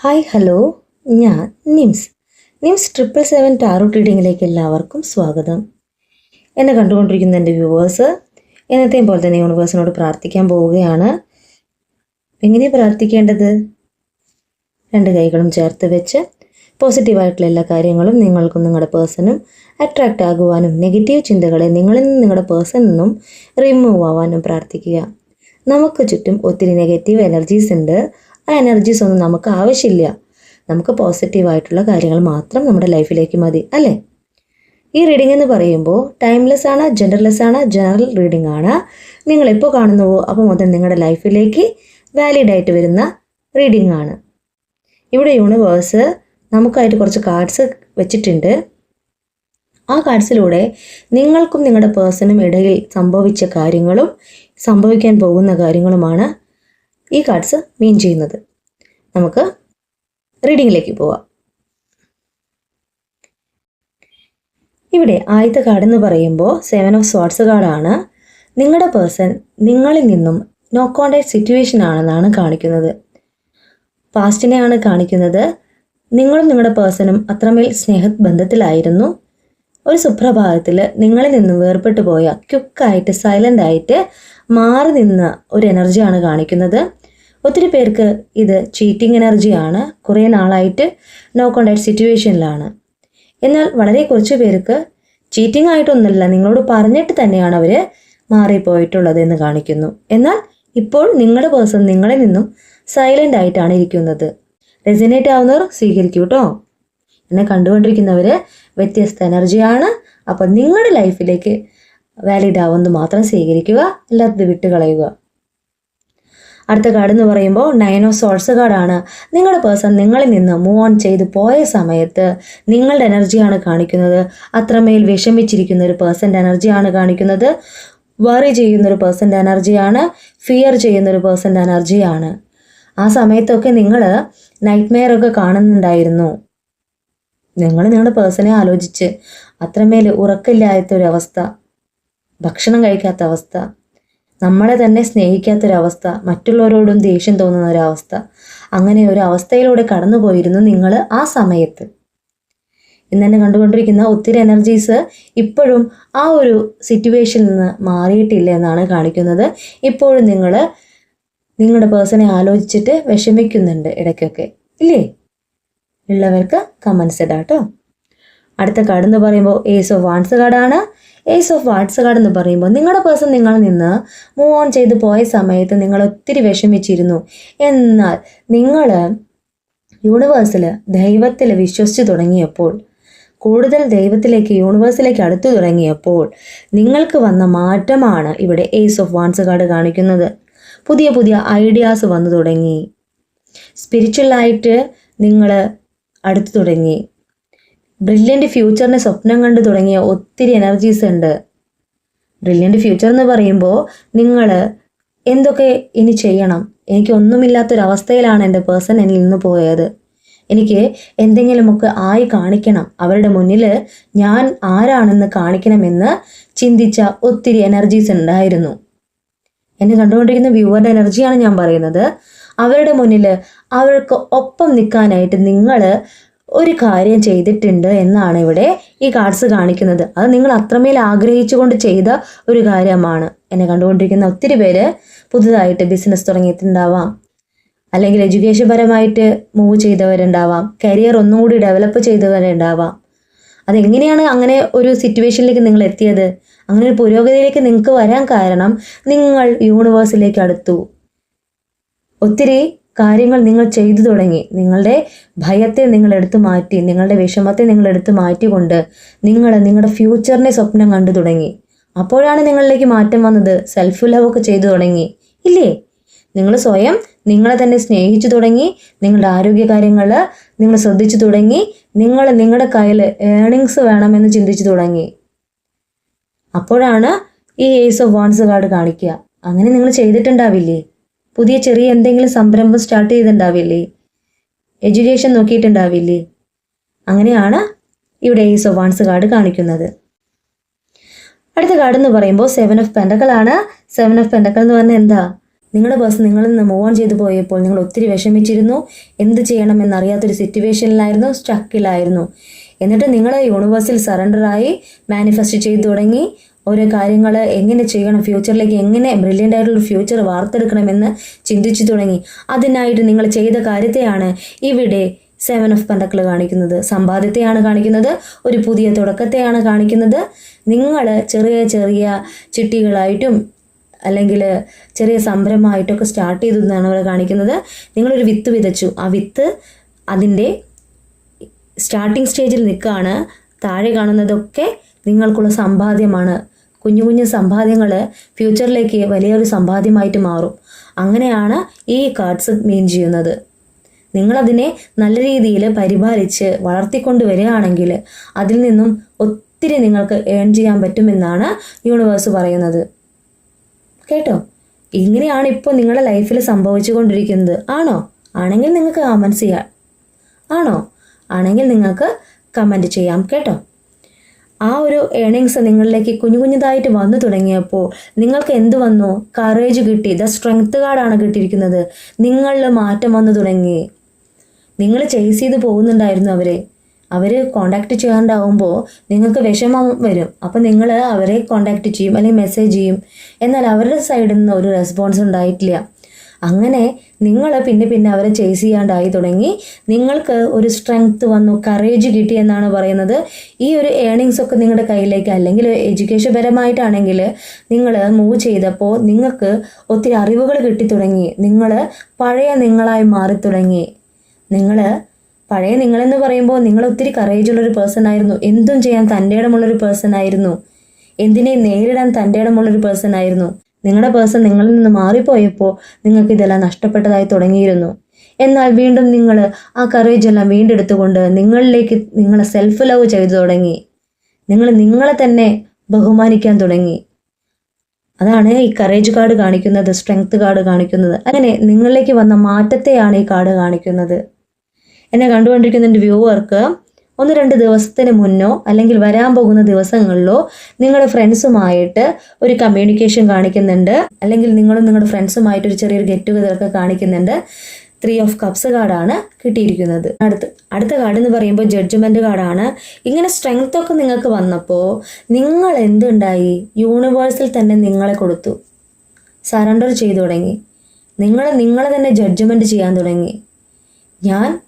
Hi hello. ഞാൻ Nims. Nims triple seven tarot റീഡിങ്ങിലേക്ക് എല്ലാവർക്കും സ്വാഗതം. എന്നെ കണ്ടുകൊണ്ടിരിക്കുന്ന എന്റെ വ്യൂവേഴ്സ് എന്നത്തെയും പോലെ തന്നെ യൂണിവേഴ്സിനോട് പ്രാർത്ഥിക്കാൻ പോവുകയാണ്. എങ്ങനെയാണ് പ്രാർത്ഥിക്കേണ്ടത്? രണ്ട് കൈകളും ചേർത്ത് വെച്ച് പോസിറ്റീവായിട്ടുള്ള എല്ലാ കാര്യങ്ങളും നിങ്ങൾക്കും നിങ്ങളുടെ പേഴ്സണും അട്രാക്റ്റ് ആകുവാനും നെഗറ്റീവ് ചിന്തകളെ നിങ്ങളിൽ നിന്നും നിങ്ങളുടെ പേഴ്സണിൽ നിന്നും റിമൂവ് ആവാനും പ്രാർത്ഥിക്കുക. നമുക്ക് ചുറ്റും ഒത്തിരി നെഗറ്റീവ് എനർജീസ് ഉണ്ട്. ആ എനർജീസ് ഒന്നും നമുക്ക് ആവശ്യമില്ല. നമുക്ക് പോസിറ്റീവായിട്ടുള്ള കാര്യങ്ങൾ മാത്രം നമ്മുടെ ലൈഫിലേക്ക് മതി അല്ലേ? ഈ റീഡിംഗ് എന്ന് പറയുമ്പോൾ ടൈംലെസ് ആണ് ജെൻഡർലെസ് ആണ് ജനറൽ റീഡിംഗ് ആണ്. നിങ്ങൾ എപ്പോൾ കാണുന്നുവോ അപ്പോൾ മുതൽ നിങ്ങളുടെ ലൈഫിലേക്ക് വാലിഡ് ആയിട്ട് വരുന്ന റീഡിംഗ് ആണ്. ഇവിടെ യൂണിവേഴ്സ് നമുക്കായിട്ട് കുറച്ച് കാർഡ്സ് വെച്ചിട്ടുണ്ട്. ആ കാർഡ്സിലൂടെ നിങ്ങൾക്കും നിങ്ങളുടെ പേഴ്സണും ഇടയിൽ സംഭവിച്ച കാര്യങ്ങളും സംഭവിക്കാൻ പോകുന്ന കാര്യങ്ങളുമാണ് ഈ കാർഡ്സ് മീൻ ചെയ്യുന്നത്. നമുക്ക് റീഡിങ്ങിലേക്ക് പോവാം. ഇവിടെ ആദ്യത്തെ കാർഡ് എന്ന് പറയുമ്പോൾ സെവൻ ഓഫ് സ്വാട്സ് കാർഡാണ് നിങ്ങളുടെ പേഴ്സൺ നിങ്ങളിൽ നിന്നും നോ കോണ്ടാക്ട് സിറ്റുവേഷൻ ആണെന്നാണ് കാണിക്കുന്നത്. പാസ്റ്റിനെയാണ് കാണിക്കുന്നത്. നിങ്ങളും നിങ്ങളുടെ പേഴ്സണും അത്രമേൽ സ്നേഹ ബന്ധത്തിലായിരുന്നു ഒരു സുപ്രഭാതത്തിൽ നിങ്ങളിൽ നിന്നും വേർപെട്ടു പോയ ക്യുക്കായിട്ട് സൈലന്റ് ആയിട്ട് മാറി നിന്ന ഒരു എനർജിയാണ് കാണിക്കുന്നത്. ഒത്തിരി പേർക്ക് ഇത് ചീറ്റിംഗ് എനർജിയാണ് കുറേ നാളായിട്ട് നോ കോണ്ടാക്ട് സിറ്റുവേഷനിലാണ് എന്നാൽ വളരെ കുറച്ച് പേർക്ക് ചീറ്റിംഗ് ആയിട്ടൊന്നുമല്ല. നിങ്ങളോട് പറഞ്ഞിട്ട് തന്നെയാണ് അവർ മാറിപ്പോയിട്ടുള്ളത് എന്ന് കാണിക്കുന്നു. എന്നാൽ ഇപ്പോൾ നിങ്ങളുടെ പേഴ്സൺ നിങ്ങളിൽ നിന്നും സൈലന്റ് ആയിട്ടാണ് ഇരിക്കുന്നത്. റെസിനേറ്റ് ആവുന്നവർ സ്വീകരിക്കൂ കേട്ടോ എന്നെ കണ്ടുകൊണ്ടിരിക്കുന്നവർ വ്യത്യസ്ത എനർജിയാണ് അപ്പോൾ നിങ്ങളുടെ ലൈഫിലേക്ക് വാലിഡ് ആവുന്നത് മാത്രം സ്വീകരിക്കുക. അല്ലാത്തത് വിട്ടുകളയുക. അടുത്ത കാർഡ് എന്ന് പറയുമ്പോൾ നയൻ ഓഫ് സോൾസ് കാർഡാണ് നിങ്ങളുടെ പേഴ്സൺ നിങ്ങളിൽ നിന്ന് മൂവ് ഓൺ ചെയ്ത് പോയ സമയത്ത് നിങ്ങളുടെ എനർജിയാണ് കാണിക്കുന്നത്. അത്രമേൽ വിഷമിച്ചിരിക്കുന്ന ഒരു പേഴ്സന്റെ എനർജിയാണ് കാണിക്കുന്നത്. വറി ചെയ്യുന്ന ഒരു പേഴ്സന്റെ എനർജിയാണ് ഫിയർ ചെയ്യുന്ന ഒരു പേഴ്സന്റെ എനർജിയാണ് ആ സമയത്തൊക്കെ നിങ്ങൾ നൈറ്റ് മെയർ ഒക്കെ കാണുന്നുണ്ടായിരുന്നു. നിങ്ങൾ നിങ്ങളുടെ പേഴ്സണെ ആലോചിച്ച് അത്രമേൽ ഉറക്കില്ലാത്ത ഒരു അവസ്ഥ ഭക്ഷണം കഴിക്കാത്ത അവസ്ഥ നമ്മളെ തന്നെ സ്നേഹിക്കാത്തൊരവസ്ഥ മറ്റുള്ളവരോടും ദേഷ്യം തോന്നുന്ന ഒരവസ്ഥ അങ്ങനെ ഒരു അവസ്ഥയിലൂടെ കടന്നു പോയിരുന്നു നിങ്ങൾ ആ സമയത്ത്. ഇന്ന് തന്നെ കണ്ടുകൊണ്ടിരിക്കുന്ന ഒത്തിരി എനർജീസ് ഇപ്പോഴും ആ ഒരു സിറ്റുവേഷനിൽ നിന്ന് മാറിയിട്ടില്ല എന്നാണ് കാണിക്കുന്നത്. ഇപ്പോഴും നിങ്ങൾ നിങ്ങളുടെ പേഴ്സണെ ആലോചിച്ചിട്ട് വിഷമിക്കുന്നുണ്ട് ഇടയ്ക്കൊക്കെ. ഇല്ലേ? ഉള്ളവർക്ക് കമൻസ് ഇടാട്ടോ. അടുത്ത കാർഡ് എന്ന് പറയുമ്പോൾ ഏസ് ഓഫ് വാൺസ് കാർഡാണ് ഏസ് ഓഫ് വാട്സ് കാർഡ് എന്ന് പറയുമ്പോൾ നിങ്ങളുടെ പേഴ്സൺ നിങ്ങളിൽ നിന്ന് മൂവ് ഓൺ ചെയ്ത് പോയ സമയത്ത് നിങ്ങൾ ഒത്തിരി വിഷമിച്ചിരുന്നു. എന്നാൽ നിങ്ങൾ യൂണിവേഴ്സിൽ ദൈവത്തിൽ വിശ്വസിച്ച് തുടങ്ങിയപ്പോൾ കൂടുതൽ ദൈവത്തിലേക്ക് യൂണിവേഴ്സിലേക്ക് അടുത്തു തുടങ്ങിയപ്പോൾ നിങ്ങൾക്ക് വന്ന മാറ്റമാണ് ഇവിടെ ഏസ് ഓഫ് വാൺസ് കാർഡ് കാണിക്കുന്നത്. പുതിയ പുതിയ ഐഡിയാസ് വന്നു തുടങ്ങി. സ്പിരിച്വലായിട്ട് നിങ്ങൾ അടുത്തു തുടങ്ങി. ബ്രില്യന്റ് ഫ്യൂച്ചറിനെ സ്വപ്നം കണ്ടു തുടങ്ങിയ ഒത്തിരി എനർജീസ് ഉണ്ട്. ബ്രില്യന്റ് ഫ്യൂച്ചർ എന്ന് പറയുമ്പോൾ നിങ്ങൾ എന്തൊക്കെ ഇനി ചെയ്യണം? എനിക്ക് ഒന്നുമില്ലാത്തൊരവസ്ഥയിലാണ് എന്റെ പേഴ്സൺ എന്നിൽ നിന്ന് പോയത്. എനിക്ക് എന്തെങ്കിലുമൊക്കെ ആയി കാണിക്കണം. അവരുടെ മുന്നിൽ ഞാൻ ആരാണെന്ന് കാണിക്കണമെന്ന് ചിന്തിച്ച ഒത്തിരി എനർജീസ് ഉണ്ടായിരുന്നു. എന്നെ കണ്ടുകൊണ്ടിരിക്കുന്ന വ്യൂവറുടെ എനർജിയാണ് ഞാൻ പറയുന്നത്. അവരുടെ മുന്നിൽ അവർക്ക് ഒപ്പം നിൽക്കാനായിട്ട് നിങ്ങൾ ഒരു കാര്യം ചെയ്തിട്ടുണ്ട് എന്നാണ് ഇവിടെ ഈ കാർഡ്സ് കാണിക്കുന്നത്. അത് നിങ്ങൾ അത്രമേൽ ആഗ്രഹിച്ചുകൊണ്ട് ചെയ്ത ഒരു കാര്യമാണ്. എന്നെ കണ്ടുകൊണ്ടിരിക്കുന്ന ഒത്തിരി പേര് പുതുതായിട്ട് ബിസിനസ് തുടങ്ങിയിട്ടുണ്ടാവാം. അല്ലെങ്കിൽ എഡ്യൂക്കേഷൻ പരമായിട്ട് മൂവ് ചെയ്തവരുണ്ടാവാം. കരിയർ ഒന്നും കൂടി ഡെവലപ്പ് ചെയ്തവരുണ്ടാവാം. അതെങ്ങനെയാണ് അങ്ങനെ ഒരു സിറ്റുവേഷനിലേക്ക് നിങ്ങൾ എത്തിയത്? അങ്ങനെ ഒരു പുരോഗതിയിലേക്ക് നിങ്ങൾക്ക് വരാൻ കാരണം നിങ്ങൾ യൂണിവേഴ്സിലേക്ക് അടുത്തു. ഒത്തിരി കാര്യങ്ങൾ നിങ്ങൾ ചെയ്തു തുടങ്ങി. നിങ്ങളുടെ ഭയത്തെ നിങ്ങൾ എടുത്തു മാറ്റി നിങ്ങളുടെ വിഷമത്തെ നിങ്ങൾ എടുത്തു മാറ്റിക്കൊണ്ട് നിങ്ങൾ നിങ്ങളുടെ ഫ്യൂച്ചറിനെ സ്വപ്നം കണ്ടു തുടങ്ങി. അപ്പോഴാണ് നിങ്ങളിലേക്ക് മാറ്റം വന്നത്. സെൽഫ് ലവ് ഒക്കെ ചെയ്തു തുടങ്ങി. ഇല്ലേ? നിങ്ങൾ സ്വയം നിങ്ങളെ തന്നെ സ്നേഹിച്ചു തുടങ്ങി. നിങ്ങളുടെ ആരോഗ്യ കാര്യങ്ങൾ നിങ്ങൾ ശ്രദ്ധിച്ചു തുടങ്ങി. നിങ്ങൾ നിങ്ങളുടെ കയ്യിൽ ഏണിങ്സ് വേണമെന്ന് ചിന്തിച്ചു തുടങ്ങി. അപ്പോഴാണ് ഈ ഏസ് ഓഫ് വാൺസ് കാർഡ് കാണിക്കുക. അങ്ങനെ നിങ്ങൾ ചെയ്തിട്ടുണ്ടാവില്ലേ? പുതിയ ചെറിയ എന്തെങ്കിലും സംരംഭം സ്റ്റാർട്ട് ചെയ്തിട്ടുണ്ടാവില്ലേ? എഡ്യൂക്കേഷൻ നോക്കിയിട്ടുണ്ടാവില്ലേ? അങ്ങനെയാണ് ഇവിടെ ഈ സൊവാൻസ് കാർഡ് കാണിക്കുന്നത്. അടുത്ത കാർഡ് എന്ന് പറയുമ്പോൾ സെവൻ ഓഫ് പെൻഡക്കൾ ആണ്. സെവൻ ഓഫ് പെൻഡക്കൾ എന്ന് പറഞ്ഞാൽ എന്താ? നിങ്ങളുടെ ബസ് നിങ്ങളിൽ നിന്ന് മൂവ് ഓൺ ചെയ്തു പോയപ്പോൾ നിങ്ങൾ ഒത്തിരി വിഷമിച്ചിരുന്നു. എന്ത് ചെയ്യണം എന്നറിയാത്തൊരു സിറ്റുവേഷനിലായിരുന്നു സ്റ്റക്കിലായിരുന്നു എന്നിട്ട് നിങ്ങൾ യൂണിവേഴ്സിൽ സറണ്ടറായി മാനിഫെസ്റ്റ് ചെയ്തു തുടങ്ങി. ഓരോ കാര്യങ്ങൾ എങ്ങനെ ചെയ്യണം? ഫ്യൂച്ചറിലേക്ക് എങ്ങനെ ബ്രില്യന്റ് ആയിട്ടുള്ള ഫ്യൂച്ചർ വാർത്തെടുക്കണമെന്ന് ചിന്തിച്ചു തുടങ്ങി. അതിനായിട്ട് നിങ്ങൾ ചെയ്ത കാര്യത്തെയാണ് ഇവിടെ സെവൻ ഓഫ് പന്തക്കൾ കാണിക്കുന്നത്. സമ്പാദ്യത്തെയാണ് കാണിക്കുന്നത്. ഒരു പുതിയ തുടക്കത്തെയാണ് കാണിക്കുന്നത്. നിങ്ങൾ ചെറിയ ചെറിയ ചിട്ടികളായിട്ടും അല്ലെങ്കിൽ ചെറിയ സംരംഭമായിട്ടൊക്കെ സ്റ്റാർട്ട് ചെയ്തു എന്നാണ് ഇവിടെ കാണിക്കുന്നത്. നിങ്ങളൊരു വിത്ത് വിതച്ചു. ആ വിത്ത് അതിന്റെ സ്റ്റാർട്ടിംഗ് സ്റ്റേജിൽ നിൽക്കുകയാണ് താഴെ കാണുന്നതൊക്കെ നിങ്ങൾക്കുള്ള സമ്പാദ്യമാണ്. കുഞ്ഞു കുഞ്ഞു സമ്പാദ്യങ്ങൾ ഫ്യൂച്ചറിലേക്ക് വലിയൊരു സമ്പാദ്യമായിട്ട് മാറും. അങ്ങനെയാണ് ഈ കാർഡ്സ് മീൻ ചെയ്യുന്നത്. നിങ്ങളതിനെ നല്ല രീതിയിൽ പരിപാലിച്ച് വളർത്തിക്കൊണ്ട് വരികയാണെങ്കിൽ അതിൽ നിന്നും ഒത്തിരി നിങ്ങൾക്ക് ഏൺ ചെയ്യാൻ പറ്റുമെന്നാണ് യൂണിവേഴ്സ് പറയുന്നത്. കേട്ടോ? ഇങ്ങനെയാണ് ഇപ്പോൾ നിങ്ങളുടെ ലൈഫിൽ സംഭവിച്ചുകൊണ്ടിരിക്കുന്നത്. ആണോ? ആണെങ്കിൽ നിങ്ങൾക്ക് കമൻസ് ചെയ്യാം. ആണോ? ആണെങ്കിൽ നിങ്ങൾക്ക് കമന്റ് ചെയ്യാം. കേട്ടോ? ആ ഒരു ഏണിങ്സ് നിങ്ങളിലേക്ക് കുഞ്ഞു കുഞ്ഞുതായിട്ട് വന്നു തുടങ്ങിയപ്പോൾ നിങ്ങൾക്ക് എന്ത് വന്നു? കറേജ് കിട്ടി. ദ സ്ട്രെങ്ത് കാർഡാണ് കിട്ടിയിരിക്കുന്നത്. നിങ്ങളിൽ മാറ്റം വന്നു തുടങ്ങി. നിങ്ങൾ ചേസ് ചെയ്ത് പോകുന്നുണ്ടായിരുന്നു അവരെ. അവർ കോണ്ടാക്ട് ചെയ്യാണ്ടാവുമ്പോൾ നിങ്ങൾക്ക് വിഷമം വരും. അപ്പം നിങ്ങൾ അവരെ കോണ്ടാക്ട് ചെയ്യും അല്ലെങ്കിൽ മെസ്സേജ് ചെയ്യും. എന്നാൽ അവരുടെ സൈഡിൽ നിന്ന് ഒരു റെസ്പോൺസ് ഉണ്ടായിട്ടില്ല. അങ്ങനെ നിങ്ങൾ പിന്നെ പിന്നെ അവരെ ചേസ് ചെയ്യാണ്ടായി തുടങ്ങി. നിങ്ങൾക്ക് ഒരു സ്ട്രെങ്ത് വന്നു കറേജ് കിട്ടി എന്നാണ് പറയുന്നത്. ഈ ഒരു ഏണിങ്സ് ഒക്കെ നിങ്ങളുടെ കയ്യിലേക്ക് അല്ലെങ്കിൽ എഡ്യൂക്കേഷൻ പരമായിട്ടാണെങ്കിൽ നിങ്ങൾ മൂവ് ചെയ്തപ്പോൾ നിങ്ങൾക്ക് ഒത്തിരി അറിവുകൾ കിട്ടി തുടങ്ങി. നിങ്ങൾ പഴയ നിങ്ങളായി മാറി തുടങ്ങി. നിങ്ങൾ പഴയ നിങ്ങളെന്ന് പറയുമ്പോൾ നിങ്ങൾ ഒത്തിരി കറേജുള്ളൊരു പേഴ്സൺ ആയിരുന്നു. എന്തും ചെയ്യാൻ തന്റെ ഇടമുള്ളൊരു പേഴ്സൺ ആയിരുന്നു. എന്തിനേയും നേരിടാൻ തന്റെ ഇടമുള്ളൊരു പേഴ്സൺ ആയിരുന്നു. നിങ്ങളുടെ പേഴ്സൺ നിങ്ങളിൽ നിന്ന് മാറിപ്പോയപ്പോൾ നിങ്ങൾക്ക് ഇതെല്ലാം നഷ്ടപ്പെട്ടതായി തുടങ്ങിയിരുന്നു. എന്നാൽ വീണ്ടും നിങ്ങൾ ആ കറേജ് എല്ലാം വീണ്ടെടുത്തുകൊണ്ട് നിങ്ങളിലേക്ക് നിങ്ങളെ സെൽഫ് ലവ് ചെയ്തു തുടങ്ങി. നിങ്ങൾ നിങ്ങളെ തന്നെ ബഹുമാനിക്കാൻ തുടങ്ങി. അതാണ് ഈ കറേജ് കാർഡ് കാണിക്കുന്നത് സ്ട്രെങ്ത് കാർഡ് കാണിക്കുന്നത്. അങ്ങനെ നിങ്ങളിലേക്ക് വന്ന മാറ്റത്തെയാണ് ഈ കാർഡ് കാണിക്കുന്നത്. എന്നെ കണ്ടുകൊണ്ടിരിക്കുന്ന എന്റെ വ്യൂവർക്ക് ഒന്ന് രണ്ട് ദിവസത്തിന് മുന്നോ അല്ലെങ്കിൽ വരാൻ പോകുന്ന ദിവസങ്ങളിലോ നിങ്ങളുടെ ഫ്രണ്ട്സുമായിട്ട് ഒരു കമ്മ്യൂണിക്കേഷൻ കാണിക്കുന്നുണ്ട്. അല്ലെങ്കിൽ നിങ്ങളും നിങ്ങളുടെ ഫ്രണ്ട്സുമായിട്ട് ഒരു ചെറിയൊരു ഗെറ്റ് ടുഗദർ ഒക്കെ കാണിക്കുന്നുണ്ട്. ത്രീ ഓഫ് കപ്സ് കാർഡാണ് കിട്ടിയിരിക്കുന്നത്. അടുത്ത് അടുത്ത കാർഡ് എന്ന് പറയുമ്പോൾ ജഡ്ജ്മെന്റ് കാർഡാണ് ഇങ്ങനെ സ്ട്രെങ്ത് ഒക്കെ നിങ്ങൾക്ക് വന്നപ്പോൾ നിങ്ങൾ എന്തുണ്ടായി? യൂണിവേഴ്സിൽ തന്നെ നിങ്ങളെ കൊടുത്തു. സറണ്ടർ ചെയ്തു തുടങ്ങി. നിങ്ങളെ നിങ്ങളെ തന്നെ ജഡ്ജ്മെന്റ് ചെയ്യാൻ തുടങ്ങി. ഞാൻ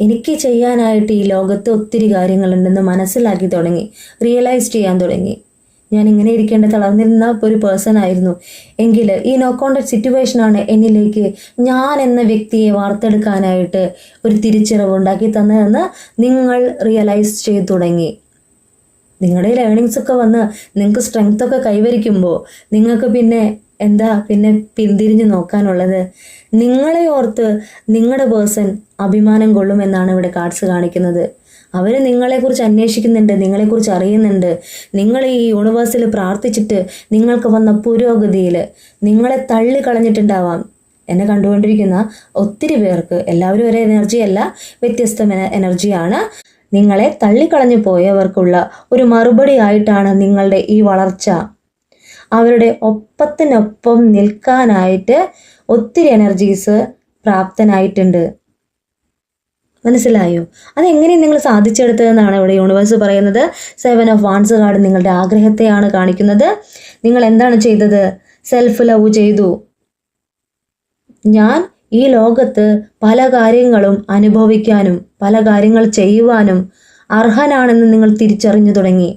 എനിക്ക് ചെയ്യാനായിട്ട് ഈ ലോകത്ത് ഒത്തിരി കാര്യങ്ങളുണ്ടെന്ന് മനസ്സിലാക്കി തുടങ്ങി. റിയലൈസ് ചെയ്യാൻ തുടങ്ങി. ഞാൻ ഇങ്ങനെ ഇരിക്കേണ്ട തളർന്നിരുന്ന ഒരു പേഴ്സൺ ആയിരുന്നു. എങ്കിൽ ഈ നോ കോണ്ടാക്ട് സിറ്റുവേഷനാണ് എന്നിലേക്ക് ഞാൻ എന്ന വ്യക്തിയെ വാർത്തെടുക്കാനായിട്ട് ഒരു തിരിച്ചറിവ് ഉണ്ടാക്കി തന്നതെന്ന് നിങ്ങൾ റിയലൈസ് ചെയ്തു തുടങ്ങി. നിങ്ങളുടെ ലേണിങ്സ് ഒക്കെ വന്ന് നിങ്ങൾക്ക് സ്ട്രെങ്ത് ഒക്കെ കൈവരിക്കുമ്പോൾ നിങ്ങൾക്ക് പിന്നെ എന്താ പിന്നെ പിന്തിരിഞ്ഞു നോക്കാനുള്ളത്? നിങ്ങളെ ഓർത്ത് നിങ്ങളുടെ പേഴ്സൺ അഭിമാനം കൊള്ളുമെന്നാണ് ഇവിടെ കാർഡ്സ് കാണിക്കുന്നത്. അവർ നിങ്ങളെക്കുറിച്ച് അന്വേഷിക്കുന്നുണ്ട് നിങ്ങളെക്കുറിച്ച് അറിയുന്നുണ്ട്. നിങ്ങൾ ഈ യൂണിവേഴ്സിൽ പ്രാർത്ഥിച്ചിട്ട് നിങ്ങൾക്ക് വന്ന പുരോഗതിയിൽ നിങ്ങളെ തള്ളി കളഞ്ഞിട്ടുണ്ടാവാം. എന്നെ കണ്ടുകൊണ്ടിരിക്കുന്ന ഒത്തിരി പേർക്ക് എല്ലാവരും ഒരേ എനർജിയല്ല വ്യത്യസ്ത എനർജിയാണ് നിങ്ങളെ തള്ളിക്കളഞ്ഞു പോയവർക്കുള്ള ഒരു മറുപടി ആയിട്ടാണ് നിങ്ങളുടെ ഈ വളർച്ച. അവരുടെ ഒപ്പത്തിനൊപ്പം നിൽക്കാനായിട്ട് ഒത്തിരി എനർജീസ് പ്രാപ്തനായിട്ടുണ്ട്. മനസ്സിലായോ? അതെങ്ങനെയും നിങ്ങൾ സാധിച്ചെടുത്തതെന്നാണ് ഇവിടെ യൂണിവേഴ്സ് പറയുന്നത്. സെവൻ ഓഫ് വാൺസ് കാർഡ് നിങ്ങളുടെ ആഗ്രഹത്തെയാണ് കാണിക്കുന്നത്. നിങ്ങൾ എന്താണ് ചെയ്തത്? സെൽഫ് ലവ് ചെയ്തു. ഞാൻ ഈ ലോകത്ത് പല കാര്യങ്ങളും അനുഭവിക്കാനും പല കാര്യങ്ങൾ ചെയ്യുവാനും അർഹനാണെന്ന് നിങ്ങൾ തിരിച്ചറിഞ്ഞു തുടങ്ങി.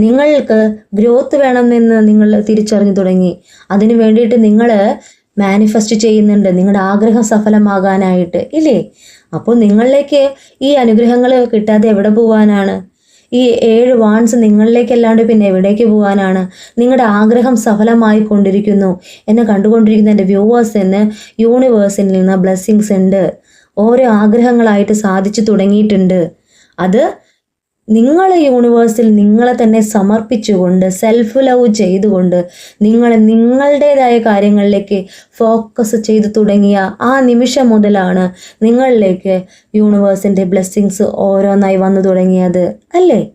നിങ്ങൾക്ക് ഗ്രോത്ത് വേണമെന്ന് നിങ്ങൾ തിരിച്ചറിഞ്ഞു തുടങ്ങി. അതിനു വേണ്ടിയിട്ട് നിങ്ങൾ മാനിഫെസ്റ്റ് ചെയ്യുന്നുണ്ട്. നിങ്ങളുടെ ആഗ്രഹം സഫലമാകാനായിട്ട്. ഇല്ലേ? അപ്പോൾ നിങ്ങളിലേക്ക് ഈ അനുഗ്രഹങ്ങൾ കിട്ടാതെ എവിടെ പോവാനാണ്? ഈ ഏഴ് വാൺസ് നിങ്ങളിലേക്കല്ലാണ്ട് പിന്നെ എവിടേക്ക് പോകാനാണ് നിങ്ങളുടെ ആഗ്രഹം സഫലമായി കൊണ്ടിരിക്കുന്നു എന്നെ കണ്ടുകൊണ്ടിരിക്കുന്ന എന്റെ വ്യൂവേഴ്സ് വ്യൂവേഴ്സിന് യൂണിവേഴ്സിൽ നിന്ന് ബ്ലെസ്സിങ്സ് ഉണ്ട്. ഓരോ ആഗ്രഹങ്ങളായിട്ട് സാധിച്ചു തുടങ്ങിയിട്ടുണ്ട്. അത് നിങ്ങൾ യൂണിവേഴ്സിൽ നിങ്ങളെ തന്നെ സമർപ്പിച്ചുകൊണ്ട് സെൽഫ് ലവ് ചെയ്തുകൊണ്ട് നിങ്ങൾ നിങ്ങളുടേതായ കാര്യങ്ങളിലേക്ക് ഫോക്കസ് ചെയ്തു തുടങ്ങിയ ആ നിമിഷം മുതലാണ് നിങ്ങളിലേക്ക് യൂണിവേഴ്സിന്റെ ബ്ലെസ്സിങ്സ് ഓരോന്നായി വന്നു തുടങ്ങിയത് അല്ലേ?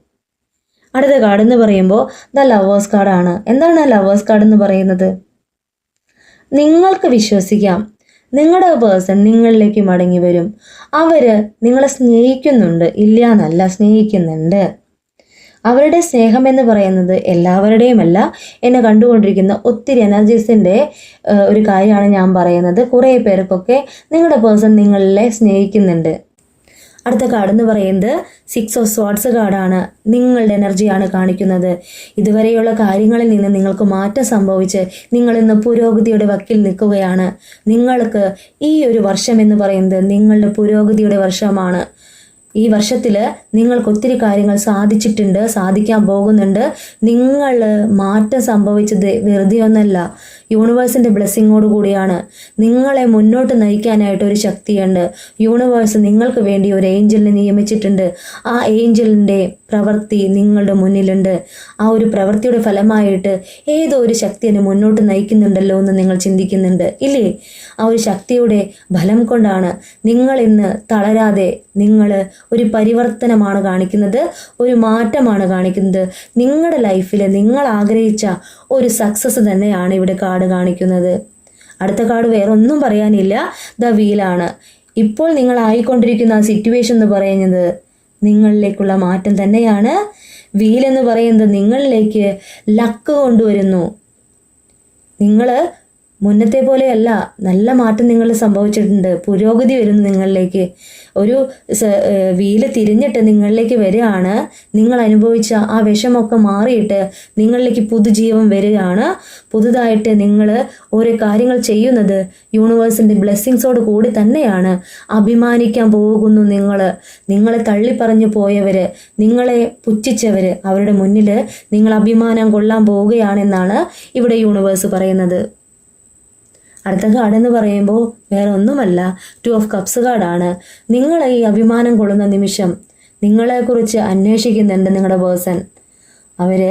അടുത്ത കാർഡ് എന്ന് പറയുമ്പോൾ ദ ലവേഴ്സ് കാർഡാണ് എന്താണ് ലവേഴ്സ് കാർഡ് എന്ന് പറയുന്നത്? നിങ്ങൾക്ക് വിശ്വസിക്കാം. നിങ്ങളുടെ പേഴ്സൺ നിങ്ങളിലേക്ക് മടങ്ങി വരും. അവർ നിങ്ങളെ സ്നേഹിക്കുന്നുണ്ട് ഇല്ല എന്നല്ല സ്നേഹിക്കുന്നുണ്ട്. അവരുടെ സ്നേഹം എന്ന് പറയുന്നത് എല്ലാവരുടെയും അല്ല എന്നെ കണ്ടുകൊണ്ടിരിക്കുന്ന ഒത്തിരി എനർജീസിന്റെ ഒരു കാര്യമാണ് ഞാൻ പറയുന്നത്. കുറേ പേർക്കൊക്കെ നിങ്ങളുടെ പേഴ്സൺ നിങ്ങളെ സ്നേഹിക്കുന്നുണ്ട്. അടുത്ത കാർഡ് എന്ന് പറയുന്നത് സിക്സ് ഓഫ് സ്വാർട്സ് കാർഡാണ് നിങ്ങളുടെ എനർജിയാണ് കാണിക്കുന്നത്. ഇതുവരെയുള്ള കാര്യങ്ങളിൽ നിന്ന് നിങ്ങൾക്ക് മാറ്റം സംഭവിച്ച് നിങ്ങൾ ഇന്ന് പുരോഗതിയുടെ വക്കിൽ നിൽക്കുകയാണ്. നിങ്ങൾക്ക് ഈ ഒരു വർഷം എന്ന് പറയുന്നത് നിങ്ങളുടെ പുരോഗതിയുടെ വർഷമാണ്. ഈ വർഷത്തിൽ നിങ്ങൾക്ക് ഒത്തിരി കാര്യങ്ങൾ സാധിച്ചിട്ടുണ്ട് സാധിക്കാൻ പോകുന്നുണ്ട്. നിങ്ങൾ മാറ്റം സംഭവിച്ചത് വെറുതെ ഒന്നല്ല യൂണിവേഴ്സിന്റെ ബ്ലെസ്സിങ്ങോട് കൂടിയാണ്. നിങ്ങളെ മുന്നോട്ട് നയിക്കാനായിട്ട് ഒരു ശക്തിയുണ്ട്. യൂണിവേഴ്സ് നിങ്ങൾക്ക് വേണ്ടി ഒരു ഏഞ്ചലിനെ നിയമിച്ചിട്ടുണ്ട്. ആ ഏഞ്ചലിന്റെ പ്രവൃത്തി നിങ്ങളുടെ മുന്നിലുണ്ട്. ആ ഒരു പ്രവൃത്തിയുടെ ഫലമായിട്ട് ഏതോ ഒരു ശക്തി എന്നെ മുന്നോട്ട് നയിക്കുന്നുണ്ടല്ലോ എന്ന് നിങ്ങൾ ചിന്തിക്കുന്നുണ്ട് ഇല്ലേ? ആ ഒരു ശക്തിയുടെ ഫലം കൊണ്ടാണ് നിങ്ങൾ ഇന്ന് തളരാതെ നിങ്ങൾ ഒരു പരിവർത്തനമാണ് കാണിക്കുന്നത്. ഒരു മാറ്റമാണ് കാണിക്കുന്നത്. നിങ്ങളുടെ ലൈഫിൽ നിങ്ങൾ ആഗ്രഹിച്ച ഒരു സക്സസ് തന്നെയാണ് ഇവിടെ കാർഡ് കാണിക്കുന്നത്. അടുത്ത കാർഡ് വേറെ ഒന്നും പറയാനില്ല. ദ വീലാണ് ഇപ്പോൾ നിങ്ങൾ ആയിക്കൊണ്ടിരിക്കുന്ന ആ സിറ്റുവേഷൻ എന്ന് പറയുന്നത് നിങ്ങളിലേക്കുള്ള മാറ്റം തന്നെയാണ്. വീൽ എന്ന് പറയുന്നത് നിങ്ങളിലേക്ക് ലക്ക് കൊണ്ടുവരുന്നു. നിങ്ങൾ മുന്നത്തെ പോലെയല്ല നല്ല മാറ്റം നിങ്ങൾ സംഭവിച്ചിട്ടുണ്ട്. പുരോഗതി വരുന്നു നിങ്ങളിലേക്ക്. ഒരു വീൽ തിരിഞ്ഞിട്ട് നിങ്ങളിലേക്ക് വരികയാണ്. നിങ്ങൾ അനുഭവിച്ച ആ വിഷമൊക്കെ മാറിയിട്ട് നിങ്ങളിലേക്ക് പുതുജീവൻ വരികയാണ്. പുതുതായിട്ട് നിങ്ങൾ ഓരോ കാര്യങ്ങൾ ചെയ്യുന്നത് യൂണിവേഴ്സിന്റെ ബ്ലെസ്സിങ്സോട് കൂടി തന്നെയാണ്. അഭിമാനിക്കാൻ പോകുന്നു നിങ്ങൾ നിങ്ങളെ തള്ളിപ്പറഞ്ഞു പോയവർ നിങ്ങളെ പുച്ഛിച്ചവർ അവരുടെ മുന്നിൽ നിങ്ങൾ അഭിമാനം കൊള്ളാൻ പോവുകയാണെന്നാണ് ഇവിടെ യൂണിവേഴ്സ് പറയുന്നത്. അടുത്ത കാർഡ് എന്ന് പറയുമ്പോൾ വേറെ ഒന്നുമല്ല. ടു ഓഫ് കപ്സ് കാർഡാണ് നിങ്ങൾ ഈ അഭിമാനം കൊള്ളുന്ന നിമിഷം നിങ്ങളെക്കുറിച്ച് അന്വേഷിക്കുന്നുണ്ട് നിങ്ങളുടെ പേഴ്സൺ അവർ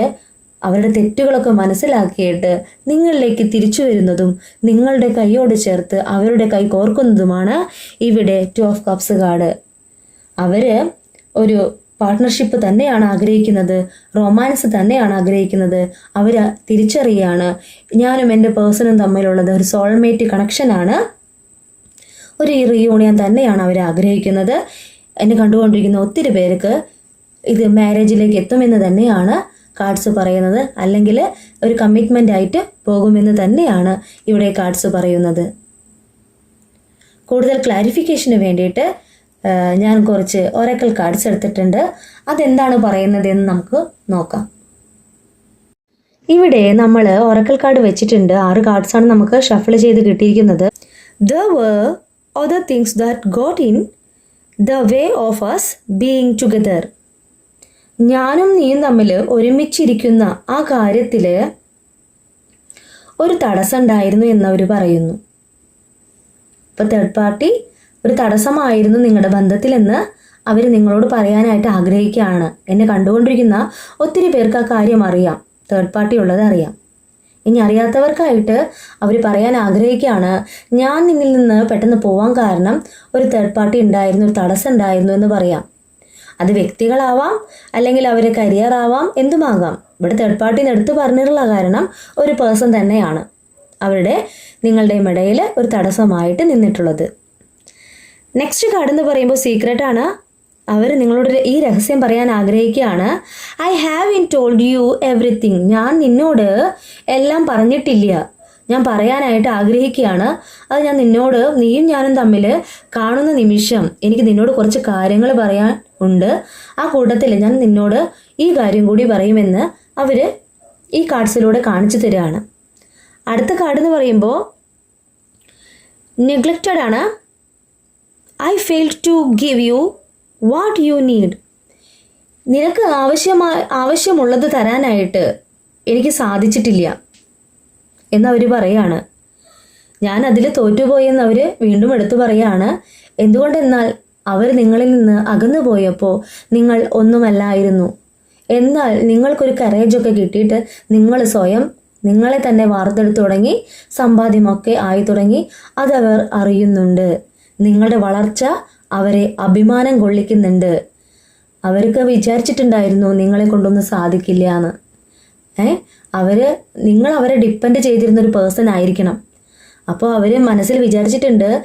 അവരുടെ തെറ്റുകളൊക്കെ മനസ്സിലാക്കിയിട്ട് നിങ്ങളിലേക്ക് തിരിച്ചു വരുന്നതും നിങ്ങളുടെ കൈയോട് ചേർത്ത് അവരുടെ കൈ കോർക്കുന്നതുമാണ് ഇവിടെ ടു ഓഫ് കപ്സ് കാർഡ് അവർ ഒരു പാർട്ട്ണർഷിപ്പ് തന്നെയാണ് ആഗ്രഹിക്കുന്നത്. റൊമാൻസ് തന്നെയാണ് ആഗ്രഹിക്കുന്നത്. അവർ തിരിച്ചറിയുകയാണ് ഞാനും എന്റെ പേഴ്സണും തമ്മിലുള്ളത് ഒരു സോൾമേറ്റ് കണക്ഷനാണ്. ഒരു റീയൂണിയൻ തന്നെയാണ് അവർ ആഗ്രഹിക്കുന്നത്. എന്നെ കണ്ടുകൊണ്ടിരിക്കുന്ന ഒത്തിരി പേർക്ക് ഇത് മാരേജിലേക്ക് എത്തുമെന്ന് തന്നെയാണ് കാർഡ്സ് പറയുന്നത്. അല്ലെങ്കിൽ ഒരു കമ്മിറ്റ്മെന്റ് ആയിട്ട് പോകുമെന്ന് തന്നെയാണ് ഇവിടെ കാർഡ്സ് പറയുന്നത്. കൂടുതൽ ക്ലാരിഫിക്കേഷന് വേണ്ടിയിട്ട് ഞാൻ കുറച്ച് ഒരക്കൽ കാർഡ്സ് എടുത്തിട്ടുണ്ട്. അതെന്താണ് പറയുന്നത് എന്ന് നമുക്ക് നോക്കാം. ഇവിടെ നമ്മൾ ഒറക്കൽ കാർഡ് വെച്ചിട്ടുണ്ട്. ആറ് കാർഡ്സാണ് നമുക്ക് ഷഫിൾ ചെയ്ത് കിട്ടിയിരിക്കുന്നത്. The were other things that got in the way of us being together ഞാനും നീയും തമ്മിൽ ഒരുമിച്ചിരിക്കുന്ന ആ കാര്യത്തിൽ ഒരു തടസ്സം ഉണ്ടായിരുന്നു എന്നവർ പറയുന്നു. ഇപ്പോൾ തേർഡ് പാർട്ടി ഒരു തടസ്സമായിരുന്നു നിങ്ങളുടെ ബന്ധത്തിലെന്ന് അവർ നിങ്ങളോട് പറയാനായിട്ട് ആഗ്രഹിക്കുകയാണ്. എന്നെ കണ്ടുകൊണ്ടിരിക്കുന്ന ഒത്തിരി പേർക്ക് ആ കാര്യം അറിയാം. തേർഡ് പാർട്ടി ഉള്ളത് അറിയാം. ഇനി അറിയാത്തവർക്കായിട്ട് അവർ പറയാൻ ആഗ്രഹിക്കുകയാണ്. ഞാൻ നിന്നിൽ നിന്ന് പെട്ടെന്ന് പോവാൻ കാരണം ഒരു തേർഡ് പാർട്ടി ഉണ്ടായിരുന്നു ഒരു തടസ്സം ഉണ്ടായിരുന്നു എന്ന് പറയാം. അത് വ്യക്തികളാവാം അല്ലെങ്കിൽ അവരെ കരിയർ ആവാം എന്തുമാകാം. ഇവിടെ തേർഡ് പാർട്ടിന്ന് എടുത്ത് പറഞ്ഞിട്ടുള്ള കാരണം ഒരു പേഴ്സൺ തന്നെയാണ്. അവരുടെ നിങ്ങളുടെയും ഇടയിൽ ഒരു തടസ്സമായിട്ട് നിന്നിട്ടുള്ളത്. നെക്സ്റ്റ് കാർഡ് എന്ന് പറയുമ്പോൾ സീക്രട്ടാണ് അവർ നിങ്ങളോട് ഈ രഹസ്യം പറയാൻ ആഗ്രഹിക്കുകയാണ്. I haven't told you everything ഞാൻ നിന്നോട് എല്ലാം പറഞ്ഞിട്ടില്ല. ഞാൻ പറയാനായിട്ട് ആഗ്രഹിക്കുകയാണ്. അത് ഞാൻ നിന്നോട് നീയും ഞാനും തമ്മിൽ കാണുന്ന നിമിഷം എനിക്ക് നിന്നോട് കുറച്ച് കാര്യങ്ങൾ പറയാൻ ഉണ്ട്. ആ കൂട്ടത്തിൽ ഞാൻ നിന്നോട് ഈ കാര്യം കൂടി പറയുമെന്ന് അവർ ഈ കാർഡ്സിലൂടെ കാണിച്ചു തരികയാണ്. അടുത്ത കാർഡ് എന്ന് പറയുമ്പോൾ നെഗ്ലക്റ്റഡ് ആണ്. I fail to give you what you need നിനക്ക് ആവശ്യമായി ആവശ്യമുള്ളത് തരാനായിട്ട് എനിക്ക് സാധിച്ചിട്ടില്ല എന്നവർ പറയാണ്. ഞാൻ അതിൽ തോറ്റുപോയെന്ന് അവർ വീണ്ടും എടുത്തു പറയാണ്. എന്തുകൊണ്ടെന്നാൽ അവർ നിങ്ങളിൽ നിന്ന് അകന്നു പോയപ്പോൾ നിങ്ങൾ ഒന്നുമല്ലായിരുന്നു. എന്നാൽ നിങ്ങൾക്കൊരു കറേജൊക്കെ കിട്ടിയിട്ട് നിങ്ങൾ സ്വയം നിങ്ങളെ തന്നെ വാർത്തെടുത്തു തുടങ്ങി സമ്പാദ്യമൊക്കെ ആയി തുടങ്ങി അതവർ അറിയുന്നുണ്ട്. നിങ്ങളുടെ വളർച്ച അവരെ അഭിമാനം കൊള്ളിക്കുന്നുണ്ട്. അവർക്ക് വിചാരിച്ചിട്ടുണ്ടായിരുന്നു നിങ്ങളെ കൊണ്ടൊന്നും സാധിക്കില്ല എന്ന് ഏ? അവർ നിങ്ങൾ അവരെ ഡിപ്പെൻഡ് ചെയ്തിരുന്ന ഒരു പേഴ്സൺ ആയിരിക്കണം. അപ്പോൾ അവർ മനസ്സിൽ വിചാരിച്ചിട്ടുണ്ട്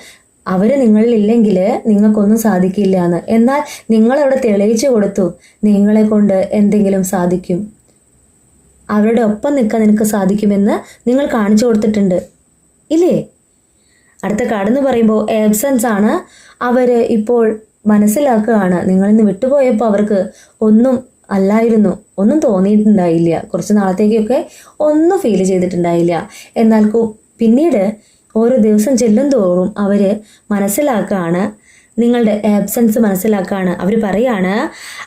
അവർ നിങ്ങളിലില്ലെങ്കിൽ നിങ്ങൾക്കൊന്നും സാധിക്കില്ല എന്ന് എന്നാൽ നിങ്ങളവിടെ തെളിയിച്ചു കൊടുത്തു നിങ്ങളെ കൊണ്ട് എന്തെങ്കിലും സാധിക്കും. അവരുടെ ഒപ്പം നിൽക്കാൻ നിനക്ക് സാധിക്കുമെന്ന് നിങ്ങൾ കാണിച്ചു കൊടുത്തിട്ടുണ്ട്. ഇല്ലേ? അടുത്ത കടന്ന് പറയുമ്പോൾ ആബ്സെൻസ് ആണ്. അവർ ഇപ്പോൾ മനസ്സിലാക്കുകയാണ്. നിങ്ങളിന്ന് വിട്ടുപോയപ്പോൾ അവർക്ക് ഒന്നും അല്ലായിരുന്നു. ഒന്നും തോന്നിയിട്ടുണ്ടായില്ല. കുറച്ച് നാളത്തേക്കൊക്കെ ഒന്നും ഫീൽ ചെയ്തിട്ടുണ്ടായില്ല. എന്നാൽ പിന്നീട് ഓരോ ദിവസം ചെല്ലും തോറും അവർ മനസ്സിലാക്കുകയാണ്. നിങ്ങളുടെ ആബ്സെൻസ് മനസ്സിലാക്കുകയാണ്. അവർ പറയാണ്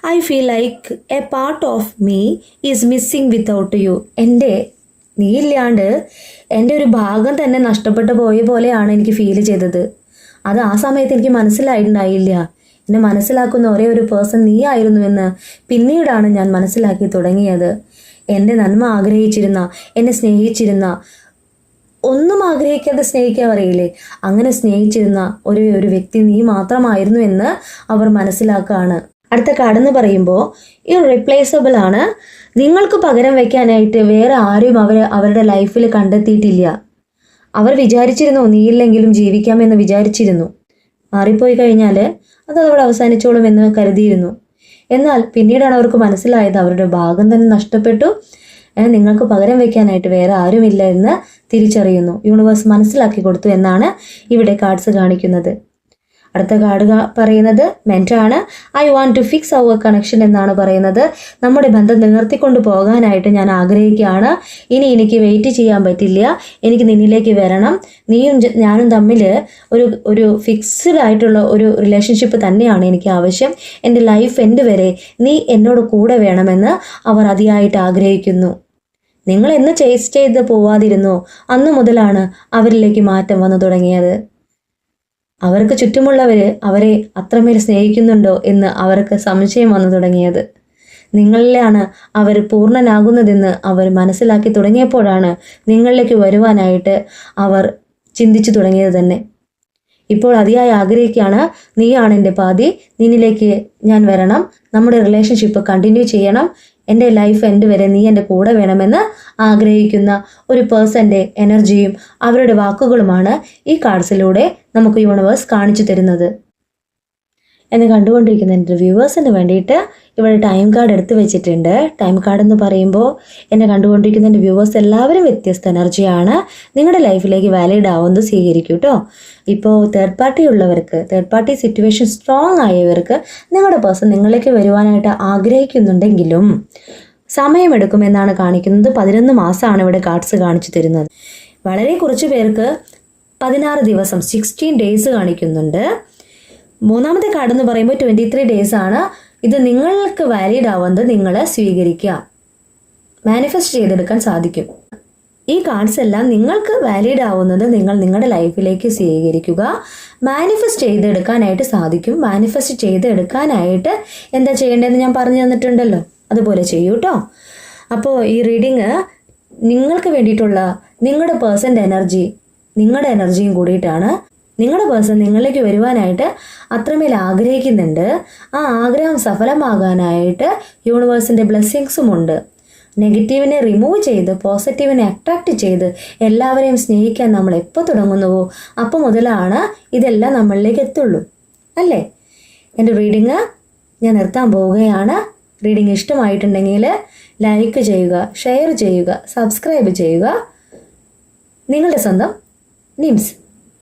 I feel like a part of me is missing without you എന്റെ നീ ഇല്ലാണ്ട് എന്റെ ഒരു ഭാഗം തന്നെ നഷ്ടപ്പെട്ടു പോയ പോലെയാണ് എനിക്ക് ഫീൽ ചെയ്തത്. അത് ആ സമയത്ത് എനിക്ക് മനസ്സിലായിട്ടുണ്ടായില്ല. എന്നെ മനസ്സിലാക്കുന്ന ഒരേ ഒരു പേഴ്സൺ നീ ആയിരുന്നുവെന്ന് പിന്നീടാണ് ഞാൻ മനസ്സിലാക്കി തുടങ്ങിയത്. എന്റെ നന്മ ആഗ്രഹിച്ചിരുന്ന എന്നെ സ്നേഹിച്ചിരുന്ന ഒന്നും ആഗ്രഹിക്കാതെ സ്നേഹിക്കാൻ പറയില്ലേ അങ്ങനെ സ്നേഹിച്ചിരുന്ന ഒരു ഒരു വ്യക്തി നീ മാത്രമായിരുന്നു എന്ന് അവർ മനസ്സിലാക്കുകയാണ് അടുത്ത കടന്ന് പറയുമ്പോൾ ഇറീപ്ലേസബിൾ ആണ്. നിങ്ങൾക്ക് പകരം വയ്ക്കാനായിട്ട് വേറെ ആരും അവർ അവരുടെ ലൈഫിൽ കണ്ടെത്തിയിട്ടില്ല. അവർ വിചാരിച്ചിരുന്നു നീയില്ലെങ്കിലും ജീവിക്കാമെന്ന് വിചാരിച്ചിരുന്നു. മാറിപ്പോയി കഴിഞ്ഞാൽ അത് അതവിടെ അവസാനിച്ചോളും എന്ന് കരുതിയിരുന്നു. എന്നാൽ പിന്നീടാണ് അവർക്ക് മനസ്സിലായത് അവരുടെ ഭാഗം തന്നെ നഷ്ടപ്പെട്ടു. നിങ്ങൾക്ക് പകരം വയ്ക്കാനായിട്ട് വേറെ ആരുമില്ല എന്ന് തിരിച്ചറിയുന്നു. യൂണിവേഴ്സ് മനസ്സിലാക്കി കൊടുത്തു എന്നാണ് ഇവിടെ കാർഡ്സ് കാണിക്കുന്നത്. അടുത്ത കാർഡ് പറയുന്നത് മെന്റാണ്. I want to fix our connection എന്നാണ് പറയുന്നത്. നമ്മുടെ ബന്ധം നിലനിർത്തിക്കൊണ്ട് പോകാനായിട്ട് ഞാൻ ആഗ്രഹിക്കുകയാണ്. ഇനി എനിക്ക് വെയിറ്റ് ചെയ്യാൻ പറ്റില്ല. എനിക്ക് നിന്നിലേക്ക് വരണം. നീയും ഞാനും തമ്മിൽ ഒരു ഒരു ഫിക്സ്ഡ് ആയിട്ടുള്ള ഒരു റിലേഷൻഷിപ്പ് തന്നെയാണ് എനിക്ക് ആവശ്യം. എന്റെ ലൈഫ് എൻഡ് വരെ നീ എന്നോട് കൂടെ വേണമെന്ന് അവർ അതിയായിട്ട് ആഗ്രഹിക്കുന്നു. നിങ്ങൾ എന്ന് ചേസ് ചെയ്ത് പോവാതിരുന്നോ. അന്നു മുതലാണ് അവരിലേക്ക് മാറ്റം വന്നു തുടങ്ങിയത്. അവർക്ക് ചുറ്റുമുള്ളവർ അവരെ അത്രമേൽ സ്നേഹിക്കുന്നുണ്ടോ എന്ന് അവർക്ക് സംശയം വന്നു തുടങ്ങിയത്. നിങ്ങളിലാണ് അവർ പൂർണനാകുന്നതെന്ന് അവർ മനസ്സിലാക്കി തുടങ്ങിയപ്പോഴാണ് നിങ്ങളിലേക്ക് വരുവാനായിട്ട് അവർ ചിന്തിച്ചു തുടങ്ങിയത് തന്നെ. ഇപ്പോൾ അതിയായി ആഗ്രഹിക്കുകയാണ് നീയാണ് എന്റെ പാതി നിന്നിലേക്ക് ഞാൻ വരണം നമ്മുടെ റിലേഷൻഷിപ്പ് കണ്ടിന്യൂ ചെയ്യണം എന്റെ ലൈഫ് എന്റെ വരെ നീ എന്റെ കൂടെ വേണമെന്ന് ആഗ്രഹിക്കുന്ന ഒരു പേഴ്സന്റെ എനർജിയും അവരുടെ വാക്കുകളുമാണ് ഈ കാർഡ്സിലൂടെ നമുക്ക് യൂണിവേഴ്സ് കാണിച്ചു തരുന്നത്. എന്നെ കണ്ടുകൊണ്ടിരിക്കുന്ന എന്റെ വ്യൂവേഴ്സിന് വേണ്ടിയിട്ട് ഇവിടെ ടൈം കാർഡ് എടുത്ത് വെച്ചിട്ടുണ്ട്. ടൈം കാർഡ് എന്ന് പറയുമ്പോൾ എന്നെ കണ്ടുകൊണ്ടിരിക്കുന്ന എന്റെ വ്യൂവേഴ്സ് എല്ലാവരും വ്യത്യസ്ത എനർജിയാണ് നിങ്ങളുടെ ലൈഫിലേക്ക് വാലിഡ് ആവുന്നത് സ്വീകരിക്കൂ കേട്ടോ ഇപ്പോൾ തേർഡ് പാർട്ടി ഉള്ളവർക്ക് തേർഡ് പാർട്ടി സിറ്റുവേഷൻ സ്ട്രോങ് ആയവർക്ക് നിങ്ങളുടെ പേഴ്സൺ നിങ്ങളിലേക്ക് വരുവാനായിട്ട് ആഗ്രഹിക്കുന്നുണ്ടെങ്കിലും സമയമെടുക്കുമെന്നാണ് കാണിക്കുന്നത്. പതിനൊന്ന് മാസമാണ് ഇവിടെ കാർഡ്സ് കാണിച്ചു തരുന്നത്. വളരെ കുറച്ച് പേർക്ക് പതിനാറ് ദിവസം സിക്സ്റ്റീൻ ഡേയ്സ് കാണിക്കുന്നുണ്ട്. മൂന്നാമത്തെ കാർഡ് എന്ന് പറയുമ്പോൾ ട്വന്റി ത്രീ ഡേയ്സ് ആണ്. ഇത് നിങ്ങൾക്ക് വാലിഡ് ആവുന്നത് നിങ്ങൾ സ്വീകരിക്കുക. മാനിഫെസ്റ്റ് ചെയ്തെടുക്കാൻ സാധിക്കും. ഈ കാർഡ്സ് എല്ലാം നിങ്ങൾക്ക് വാലിഡ് ആവുന്നത് നിങ്ങൾ നിങ്ങളുടെ ലൈഫിലേക്ക് സ്വീകരിക്കുക. മാനിഫെസ്റ്റ് ചെയ്തെടുക്കാനായിട്ട് സാധിക്കും. മാനിഫെസ്റ്റ് ചെയ്തെടുക്കാനായിട്ട് എന്താ ചെയ്യേണ്ടതെന്ന് ഞാൻ പറഞ്ഞു തന്നിട്ടുണ്ടല്ലോ. അതുപോലെ ചെയ്യൂ കേട്ടോ അപ്പോൾ ഈ റീഡിങ് നിങ്ങൾക്ക് വേണ്ടിയിട്ടുള്ള നിങ്ങളുടെ പേഴ്സന്റെ എനർജി നിങ്ങളുടെ എനർജിയും കൂടിയിട്ടാണ് നിങ്ങളുടെ പേഴ്സൺ നിങ്ങളിലേക്ക് വരുവാനായിട്ട് അത്രമേൽ ആഗ്രഹിക്കുന്നുണ്ട്. ആ ആഗ്രഹം സഫലമാകാനായിട്ട് യൂണിവേഴ്സിന്റെ ബ്ലെസ്സിങ്സും ഉണ്ട്. നെഗറ്റീവിനെ റിമൂവ് ചെയ്ത് പോസിറ്റീവിനെ അട്രാക്റ്റ് ചെയ്ത് എല്ലാവരെയും സ്നേഹിക്കാൻ നമ്മൾ എപ്പോൾ തുടങ്ങുന്നുവോ അപ്പോൾ മുതലാണ് ഇതെല്ലാം നമ്മളിലേക്ക് എത്തുള്ളൂ. അല്ലേ? എന്റെ റീഡിങ് ഞാൻ നിർത്താൻ പോവുകയാണ്. റീഡിങ് ഇഷ്ടമായിട്ടുണ്ടെങ്കിൽ ലൈക്ക് ചെയ്യുക ഷെയർ ചെയ്യുക സബ്സ്ക്രൈബ് ചെയ്യുക. നിങ്ങളുടെ സ്വന്തം നിംസ്.